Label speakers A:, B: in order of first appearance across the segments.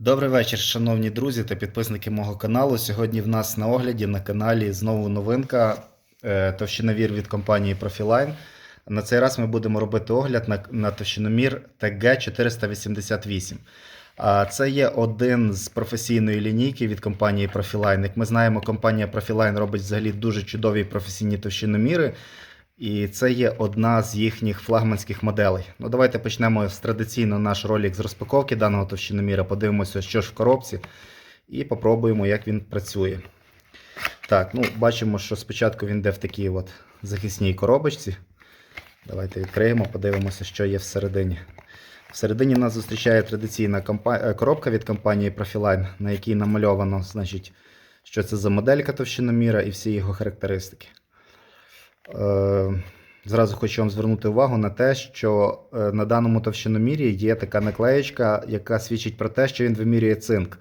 A: Добрий вечір, шановні друзі та підписники мого каналу. Сьогодні в нас на огляді на каналі знову новинка е, товщиновір від компанії Profiline. На цей раз ми будемо робити огляд на, на товщиномір TG488. А Це є один з професійної лінійки від компанії Profiline. Як ми знаємо, компанія Profiline робить взагалі дуже чудові професійні товщиноміри. І це є одна з їхніх флагманських моделей. Ну, давайте почнемо з традиційно наш ролик з розпаковки даного товщиноміра. Подивимося, що ж в коробці, і попробуємо, як він працює. Так, ну бачимо, що спочатку він йде в такій от захисній коробочці. Давайте відкриємо, подивимося, що є всередині. Всередині нас зустрічає традиційна компа- е, коробка від компанії Profiline, на якій намальовано, значить, що це за моделька товщиноміра і всі його характеристики. Е, Зразу хочу вам звернути увагу на те, що е, на даному товщиномірі є така наклеєчка, яка свідчить про те, що він вимірює цинк.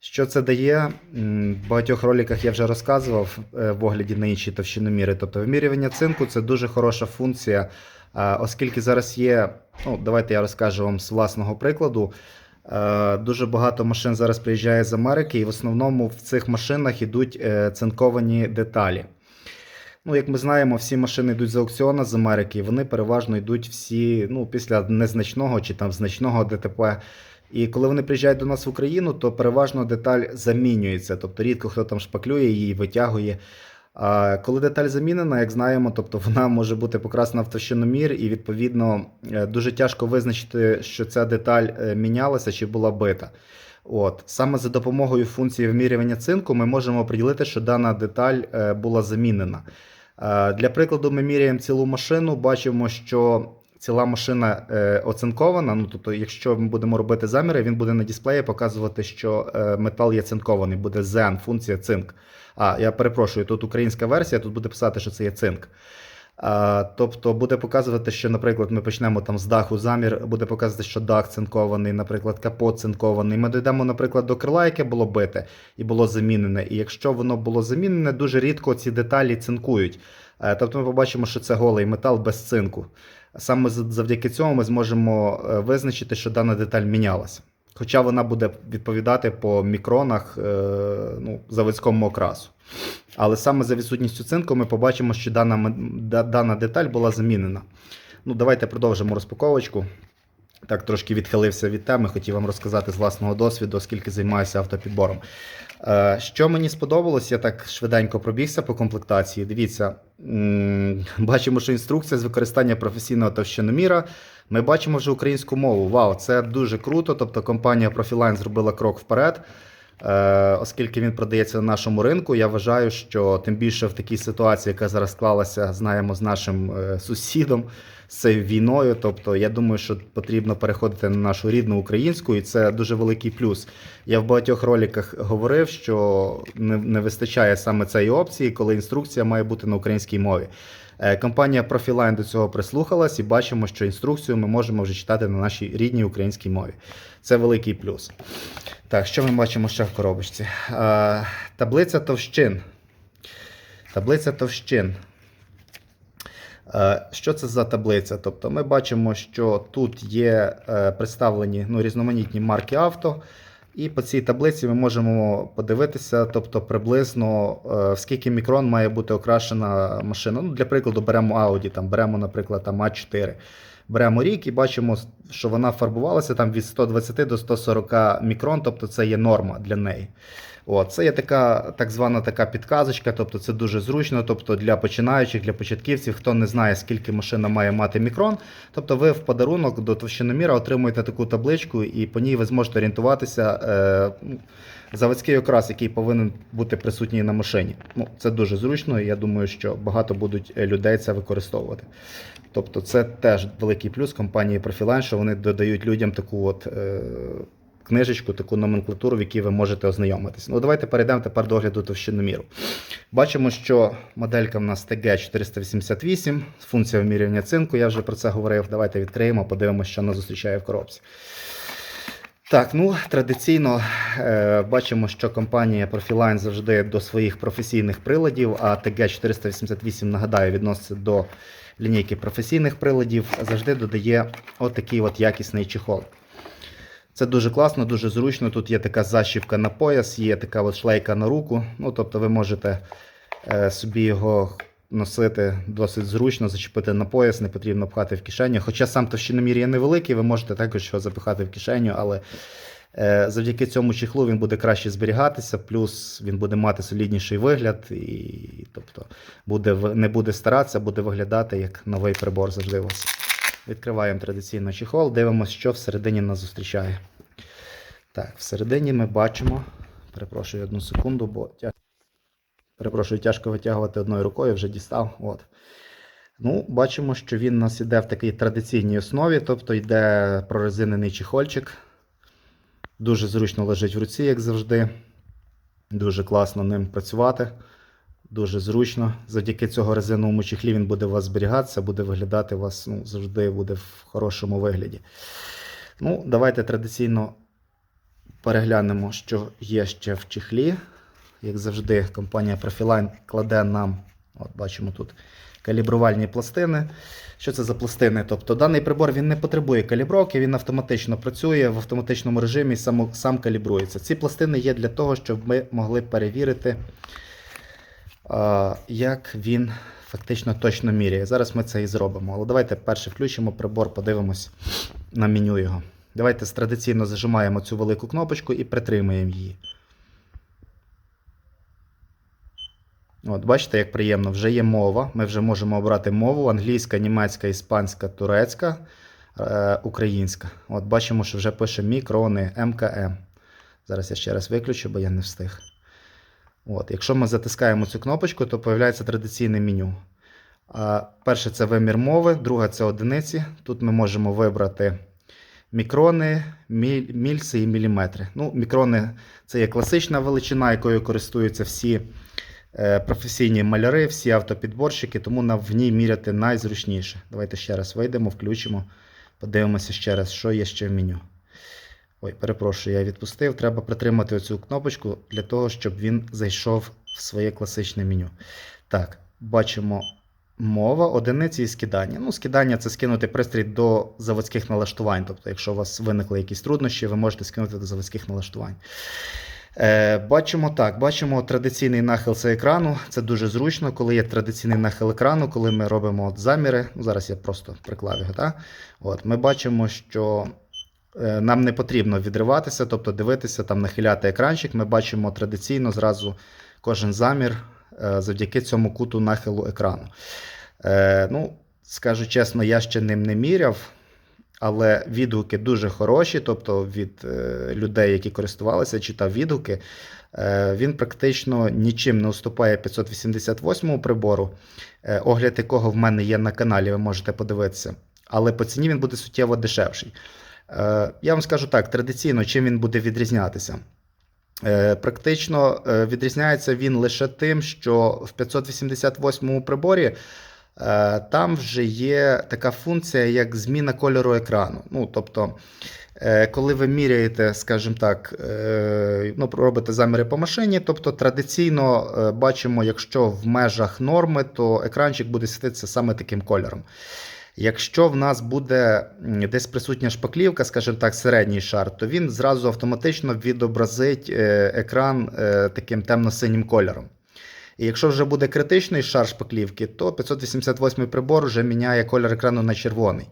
A: Що це дає? В багатьох роликах я вже розказував е, в огляді на інші товщиноміри. Тобто вимірювання цинку це дуже хороша функція, оскільки зараз є, ну, давайте я розкажу вам з власного прикладу. Дуже багато машин зараз приїжджає з Америки, і в основному в цих машинах йдуть е, цинковані деталі. Ну, як ми знаємо, всі машини йдуть з аукціону з Америки, вони переважно йдуть всі ну, після незначного чи там значного ДТП. І коли вони приїжджають до нас в Україну, то переважно деталь замінюється. Тобто рідко хто там шпаклює її, витягує. А коли деталь замінена, як знаємо, тобто вона може бути покрасена в товщиномір, і відповідно е, дуже тяжко визначити, що ця деталь е, мінялася чи була бита. От саме за допомогою функції вимірювання цинку ми можемо приділити, що дана деталь е, була замінена. Е, Для прикладу, ми міряємо цілу машину, бачимо, що ціла машина е, оцинкована. Ну, тобто, якщо ми будемо робити заміри, він буде на дисплеї показувати, що е, метал є цинкований, буде ZEN, функція цинк. А, я перепрошую, тут українська версія, тут буде писати, що це є цинк. Тобто буде показувати, що, наприклад, ми почнемо там з даху замір, буде показувати, що дах цинкований, наприклад, капот цинкований. Ми дійдемо, наприклад, до крила, яке було бите і було замінене. І якщо воно було замінене, дуже рідко ці деталі цинкують. Е, Тобто ми побачимо, що це голий метал без цинку. Саме за- завдяки цьому ми зможемо е, визначити, що дана деталь мінялася. Хоча вона буде відповідати по мікронах е, ну, заводському окрасу. Але саме за відсутністю цинку ми побачимо, що дана, дана деталь була замінена. Ну, давайте продовжимо розпаковочку. Так, трошки відхилився від теми, хотів вам розказати з власного досвіду, оскільки займаюся автопідбором. Е, Що мені сподобалось, я так швиденько пробігся по комплектації. Дивіться, бачимо, що інструкція з використання професійного товщиноміра. Ми бачимо вже українську мову. Вау, це дуже круто. Тобто компанія Profiline зробила крок вперед. Е, Оскільки він продається на нашому ринку, я вважаю, що тим більше в такій ситуації, яка зараз склалася, знаємо з нашим е, сусідом, з війною. Тобто, я думаю, що потрібно переходити на нашу рідну українську, і це дуже великий плюс. Я в багатьох роликах говорив, що не, не вистачає саме цієї опції, коли інструкція має бути на українській мові. Е, Компанія Profiline до цього прислухалась і бачимо, що інструкцію ми можемо вже читати на нашій рідній українській мові. Це великий плюс. Так, що ми бачимо ще в коробочці? Е, таблиця товщин. Таблиця товщин. Е, Що це за таблиця? Тобто ми бачимо, що тут є е, представлені ну, різноманітні марки авто. І по цій таблиці ми можемо подивитися, тобто приблизно е, в скільки мікрон має бути окрашена машина. Ну, для прикладу, беремо Audi, там, беремо, наприклад, там А4. Беремо рік і бачимо, що вона фарбувалася там від 120 до 140 мікрон, тобто це є норма для неї. От, це є така так звана така підказочка, тобто це дуже зручно. Тобто для починаючих, для початківців, хто не знає, скільки машина має мати мікрон. Тобто ви в подарунок до товщиноміра отримуєте таку табличку, і по ній ви зможете орієнтуватися. Е, Заводський окрас, який повинен бути присутній на машині. Ну, це дуже зручно, і я думаю, що багато будуть е, людей це використовувати. Тобто, це теж великий плюс компанії Profiline, що вони додають людям таку от. Е, книжечку, таку номенклатуру, в якій ви можете ознайомитись. Ну, давайте перейдемо тепер до огляду товщиноміру. Бачимо, що моделька в нас TG488, функція вимірювання цинку, я вже про це говорив. Давайте відкриємо, подивимося, що нас зустрічає в коробці. Так, ну традиційно е, бачимо, що компанія Profiline завжди до своїх професійних приладів, а TG488, нагадаю, відноситься до лінійки професійних приладів, завжди додає отакий от якісний чехол. Це дуже класно, дуже зручно. Тут є така защіпка на пояс, є така от шлейка на руку. Ну, тобто ви можете е, собі його носити досить зручно, зачепити на пояс, не потрібно пхати в кишеню. Хоча сам товщиномір є невеликий, ви можете також його запихати в кишеню, але е, завдяки цьому чехлу він буде краще зберігатися, плюс він буде мати солідніший вигляд, і тобто буде, не буде старатися, буде виглядати як новий прибор завжди у вас. Відкриваємо традиційно чехол, дивимося, що всередині нас зустрічає. Так, всередині ми бачимо. Перепрошую одну секунду, бо перепрошую, тяжко витягувати одною рукою, вже дістав. От. Ну, бачимо, що він у нас іде в такій традиційній основі, тобто йде прорезинений чехольчик. Дуже зручно лежить в руці, як завжди. Дуже класно ним працювати. Дуже зручно. Завдяки цього резиновому чехлі він буде у вас зберігатися, буде виглядати у вас ну, завжди буде в хорошому вигляді. Ну, давайте традиційно переглянемо, що є ще в чехлі. Як завжди, компанія Profiline кладе нам, от бачимо тут калібрувальні пластини. Що це за пластини? Тобто даний прибор він не потребує калібровки, він автоматично працює в автоматичному режимі, сам, сам калібрується. Ці пластини є для того, щоб ми могли перевірити, як він фактично точно міряє. Зараз ми це і зробимо. Але давайте перше включимо прибор, подивимось на меню його. Давайте традиційно зажимаємо цю велику кнопочку і притримуємо її. От, бачите, як приємно, вже є мова. Ми вже можемо обрати мову: англійська, німецька, іспанська, турецька, е, українська. От бачимо, що вже пише мікрони, МКМ. Зараз я ще раз виключу, бо я не встиг. От, якщо ми затискаємо цю кнопочку, то появляється традиційне меню. Перше це вимір мови, друге це одиниці. Тут ми можемо вибрати мікрони, міль, мільси і міліметри. Ну, мікрони це є класична величина, якою користуються всі е, професійні маляри, всі автопідборщики, тому нам в ній міряти найзручніше. Давайте ще раз вийдемо, включимо, подивимося ще раз, що є ще в меню. Ой, перепрошую, я відпустив. Треба притримати оцю кнопочку для того, щоб він зайшов в своє класичне меню. Так, бачимо мова, одиниці і скидання. Ну, скидання це скинути пристрій до заводських налаштувань. Тобто, якщо у вас виникли якісь труднощі, ви можете скинути до заводських налаштувань. Е, бачимо так, бачимо традиційний нахил це екрану. Це дуже зручно, коли є традиційний нахил екрану, коли ми робимо от заміри. Ну, зараз я просто приклав його. Ми бачимо, що нам не потрібно відриватися, тобто дивитися, там нахиляти екранчик. Ми бачимо традиційно зразу кожен замір е, завдяки цьому куту нахилу екрану. Е, ну, скажу чесно, я ще ним не міряв. Але відгуки дуже хороші, тобто від е, людей, які користувалися, читав відгуки. Е, він практично нічим не уступає 588 прибору, е, огляд якого в мене є на каналі, ви можете подивитися. Але по ціні він буде суттєво дешевший. Е, я вам скажу так: традиційно, чим він буде відрізнятися? Е, Практично е, відрізняється він лише тим, що в 588 приборі там вже є така функція, як зміна кольору екрану. Ну, тобто, коли ви міряєте, скажімо так, ну, робите заміри по машині, тобто традиційно бачимо, якщо в межах норми, то екранчик буде світитися саме таким кольором. Якщо в нас буде десь присутня шпаклівка, скажімо так, середній шар, то він зразу автоматично відобразить е, екран е, таким темно-синім кольором. І якщо вже буде критичний шар шпаклівки, то 588 прибор вже міняє колір екрану на червоний.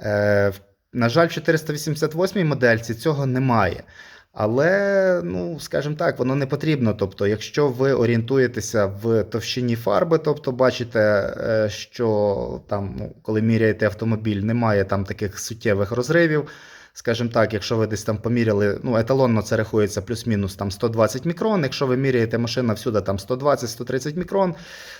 A: Е, на жаль, в 488 модельці цього немає. Але, ну, скажімо так, воно не потрібно. Тобто, якщо ви орієнтуєтеся в товщині фарби, тобто бачите, е, що там, ну, коли міряєте автомобіль, немає там таких суттєвих розривів. Скажімо так, якщо ви десь там поміряли, ну, еталонно це рахується плюс-мінус там 120 мікрон. Якщо ви міряєте машина всюди там 120-130 мікрон,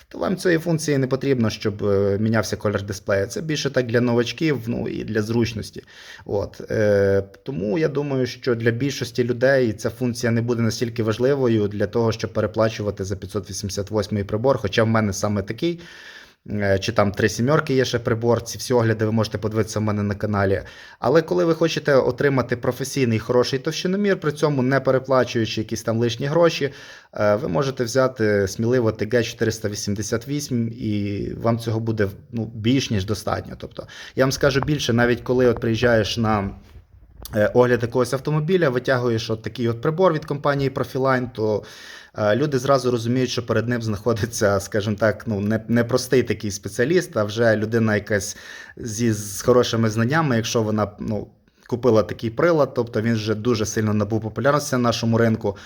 A: то вам цієї функції не потрібно, щоб е, мінявся колір дисплея. Це більше так для новачків, ну і для зручності. От, е, тому я думаю, що для більшості людей ця функція не буде настільки важливою для того, щоб переплачувати за 588 прибор. Хоча в мене саме такий. Е, Чи там три сімерки є ще прибор, ці всі огляди ви можете подивитися в мене на каналі. Але коли ви хочете отримати професійний хороший товщиномір, при цьому не переплачуючи якісь там лишні гроші, е, ви можете взяти сміливо TG488 і вам цього буде ну, більш ніж достатньо. Тобто, я вам скажу більше, навіть коли от приїжджаєш на огляд якогось автомобіля, витягуєш от такий от прибор від компанії Profiline, то е, люди зразу розуміють, що перед ним знаходиться, скажімо так, ну, не, такий спеціаліст, а вже людина якась зі, з хорошими знаннями, якщо вона ну, купила такий прилад, тобто він вже дуже сильно набув популярності на нашому ринку.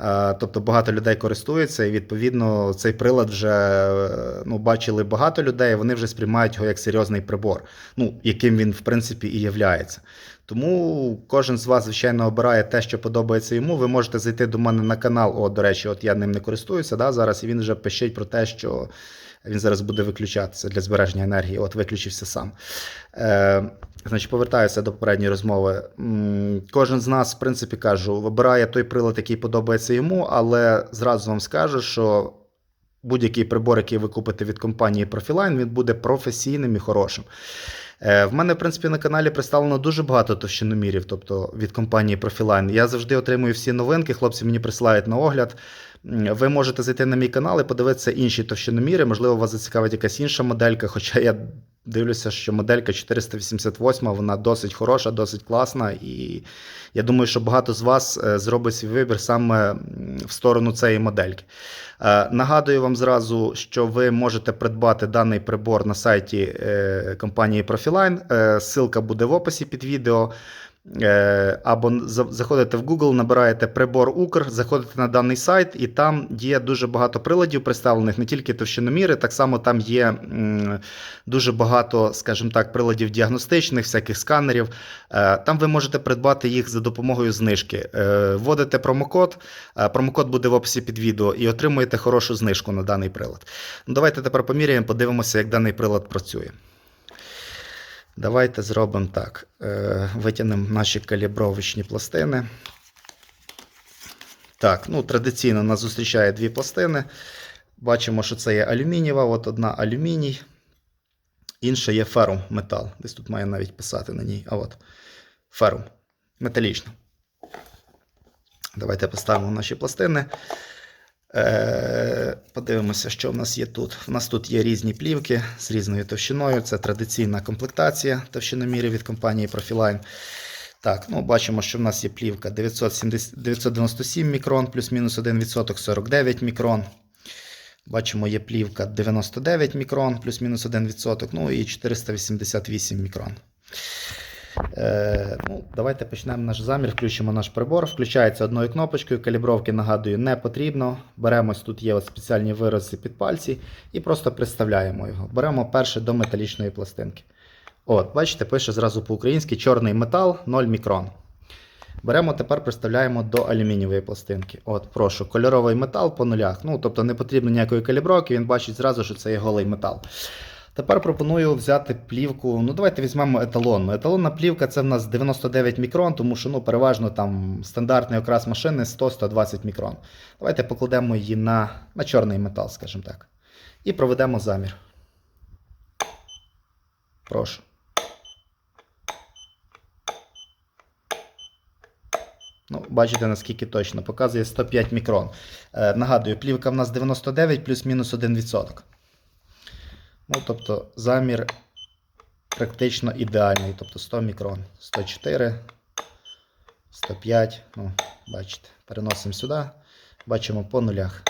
A: Е, Тобто багато людей користуються, і відповідно цей прилад вже е, ну, бачили багато людей. Вони вже сприймають його як серйозний прибор, ну яким він в принципі і являється. Тому кожен з вас, звичайно, обирає те, що подобається йому. Ви можете зайти до мене на канал. О, до речі, от я ним не користуюся да, зараз, і він вже пищить про те, що він зараз буде виключатися для збереження енергії. От виключився сам. Е, Значить, повертаюся до попередньої розмови. Кожен з нас, в принципі, кажу, вибирає той прилад, який подобається йому, але зразу вам скажу, що будь-який прибор, який ви купите від компанії Profiline, він буде професійним і хорошим. Е, В мене, в принципі, на каналі представлено дуже багато товщиномірів, тобто від компанії Profiline. Я завжди отримую всі новинки, хлопці мені присилають на огляд. Ви можете зайти на мій канал і подивитися інші товщиноміри. Можливо, вас зацікавить якась інша моделька, хоча я дивлюся, що моделька 488 вона досить хороша, досить класна. І я думаю, що багато з вас е, зробить свій вибір саме в сторону цієї модельки. Е, Нагадую вам зразу, що ви можете придбати даний прибор на сайті е, компанії Profiline. Ссылка буде в описі під відео. Е, Або заходите в Google, набираєте прибор Укр, заходите на даний сайт, і там є дуже багато приладів представлених, не тільки товщиноміри, так само там є дуже багато, скажімо так, приладів діагностичних, всяких сканерів. Е, Там ви можете придбати їх за допомогою знижки. Е, Вводите промокод, промокод буде в описі під відео, і отримуєте хорошу знижку на даний прилад. Ну, давайте тепер поміряємо, подивимося, як даний прилад працює. Давайте зробимо так. Е, Витягнемо наші калібровочні пластини. Так, ну традиційно нас зустрічає дві пластини. Бачимо, що це є алюмінієва, от одна алюміній, інша є ферум метал. Десь тут має навіть писати на ній. А от ферум. Металічна. Давайте поставимо наші пластини. Е, Подивимося, що в нас є тут. У нас тут є різні плівки з різною товщиною. Це традиційна комплектація товщиномірів від компанії Profiline. Так, ну бачимо, що в нас є плівка 970, 997 мікрон, плюс-мінус 1%, 49 мікрон. Бачимо, є плівка 99 мікрон, плюс-мінус 1%, ну і 488 мікрон. Е, ну, давайте почнемо наш замір, включимо наш прибор. Включається одною кнопочкою, калібровки, нагадую, не потрібно. Беремо, ось тут є спеціальні вирази під пальці і просто приставляємо його. Беремо перше до металічної пластинки. От, бачите, пише зразу по-українськи чорний метал 0 мікрон. Беремо тепер приставляємо до алюмінієвої пластинки. От, прошу, кольоровий метал по нулях. Ну, тобто не потрібно ніякої калібровки, він бачить зразу, що це є голий метал. Тепер пропоную взяти плівку. Ну, давайте візьмемо еталонну. Еталонна плівка це в нас 99 мікрон, тому що ну, переважно там стандартний окрас машини 100-120 мікрон. Давайте покладемо її на, на чорний метал, скажімо так. І проведемо замір. Прошу. Ну, бачите, наскільки точно. Показує 105 мікрон. Е, нагадую, плівка в нас 99 плюс-мінус 1%. Ну, тобто замір практично ідеальний. Тобто 100 мікрон, 104, 105. Ну, бачите, переносимо сюди. Бачимо по нулях.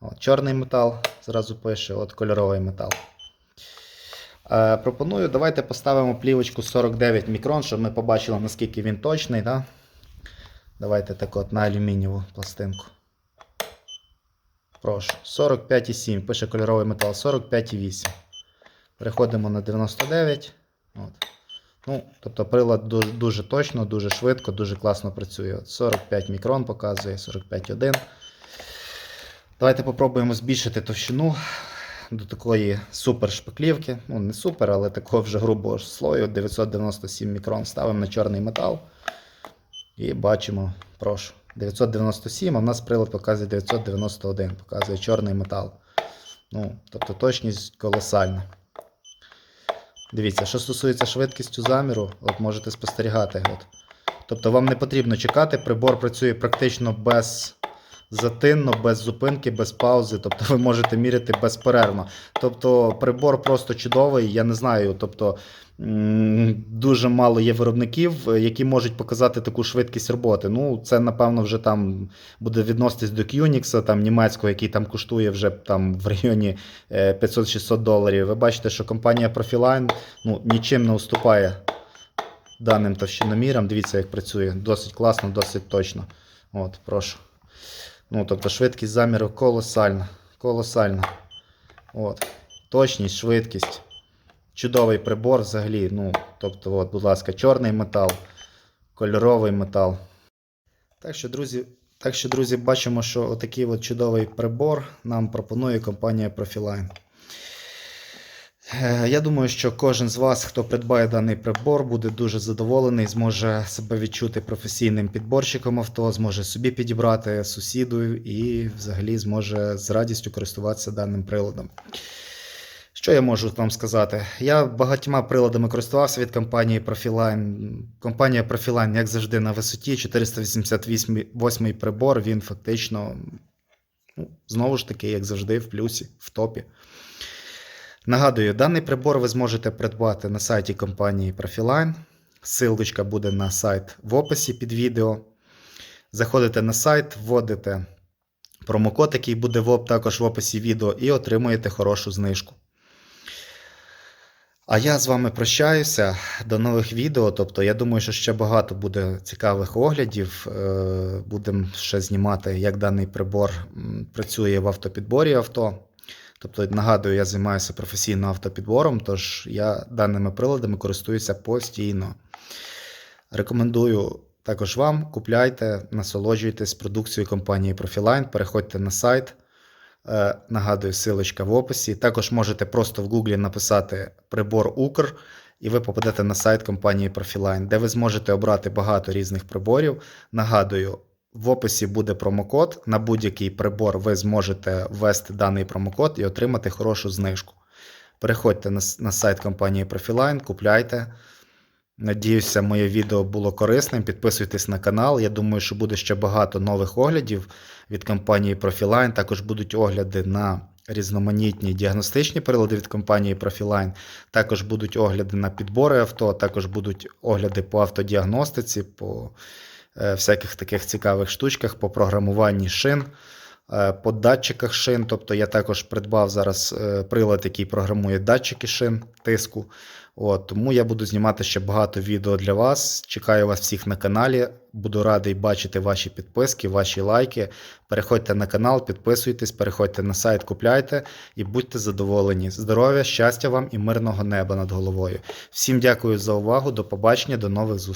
A: От, чорний метал, зразу пише, от кольоровий метал. Е, пропоную, давайте поставимо плівочку 49 мікрон, щоб ми побачили, наскільки він точний. Да? Давайте так от на алюмінієву пластинку. Прошу. 45,7. Пише кольоровий метал. 45,8. Переходимо на 99. От. Ну, тобто прилад дуже, дуже точно, дуже швидко, дуже класно працює. От 45 мікрон показує, 45,1. Давайте попробуємо збільшити товщину до такої супер шпаклівки. Ну, не супер, але такого вже грубого слою. 997 мікрон ставимо на чорний метал. І бачимо, прошу. 997, а в нас прилад показує 991, показує чорний метал. Ну, тобто точність колосальна. Дивіться, що стосується швидкістю заміру, от можете спостерігати. От. Тобто вам не потрібно чекати, прибор працює практично без затинно, без зупинки, без паузи. Тобто ви можете міряти безперервно. Тобто прибор просто чудовий, я не знаю. Тобто дуже мало є виробників, е, які можуть показати таку швидкість роботи. Ну, це напевно вже там буде відноситись до QNX, там німецького, який там коштує вже там в районі е, 500-600 доларів. Ви бачите, що компанія Profiline ну, нічим не уступає даним товщиномірам. Дивіться, як працює. Досить класно, досить точно. От, прошу. Ну, тобто швидкість заміру колосальна. Колосальна. От. Точність, швидкість. Чудовий прибор взагалі. Ну, тобто, от, будь ласка, чорний метал, кольоровий метал. Так що, друзі, так що, друзі, бачимо, що отакий от чудовий прибор нам пропонує компанія Profiline. Е, Я думаю, що кожен з вас, хто придбає даний прибор, буде дуже задоволений, зможе себе відчути професійним підборщиком авто, зможе собі підібрати сусіду і взагалі зможе з радістю користуватися даним приладом. Що я можу вам сказати? Я багатьма приладами користувався від компанії Profiline. Компанія Profiline, як завжди, на висоті 488 прибор, він фактично, ну, знову ж таки, як завжди, в плюсі, в топі. Нагадую, даний прибор ви зможете придбати на сайті компанії Profiline. Силочка буде на сайт в описі під відео. Заходите на сайт, вводите промокод, який буде в також в описі відео, і отримуєте хорошу знижку. А я з вами прощаюся до нових відео. Тобто, я думаю, що ще багато буде цікавих оглядів. Е, Будемо ще знімати, як даний прибор працює в автопідборі авто. Тобто, нагадую, я займаюся професійно автопідбором, тож я даними приладами користуюся постійно. Рекомендую також вам купляйте, насолоджуйтесь продукцією компанії Profiline, переходьте на сайт. Е, Нагадую, силочка в описі. Також можете просто в Гуглі написати прибор Укр, і ви попадете на сайт компанії Profiline, де ви зможете обрати багато різних приборів. Нагадую, в описі буде промокод. На будь-який прибор ви зможете ввести даний промокод і отримати хорошу знижку. Переходьте на, на сайт компанії Profiline, купляйте. Надіюся, моє відео було корисним. Підписуйтесь на канал. Я думаю, що буде ще багато нових оглядів від компанії Profiline. Також будуть огляди на різноманітні діагностичні прилади від компанії Profiline. Також будуть огляди на підбори авто, також будуть огляди по автодіагностиці, по е, всяких таких цікавих штучках, по програмуванні шин. е, По датчиках шин, тобто я також придбав зараз е, прилад, який програмує датчики шин тиску. От, тому я буду знімати ще багато відео для вас. Чекаю вас всіх на каналі. Буду радий бачити ваші підписки, ваші лайки. Переходьте на канал, підписуйтесь, переходьте на сайт, купляйте і будьте задоволені. Здоров'я, щастя вам і мирного неба над головою. Всім дякую за увагу. До побачення, до нових зустрічей.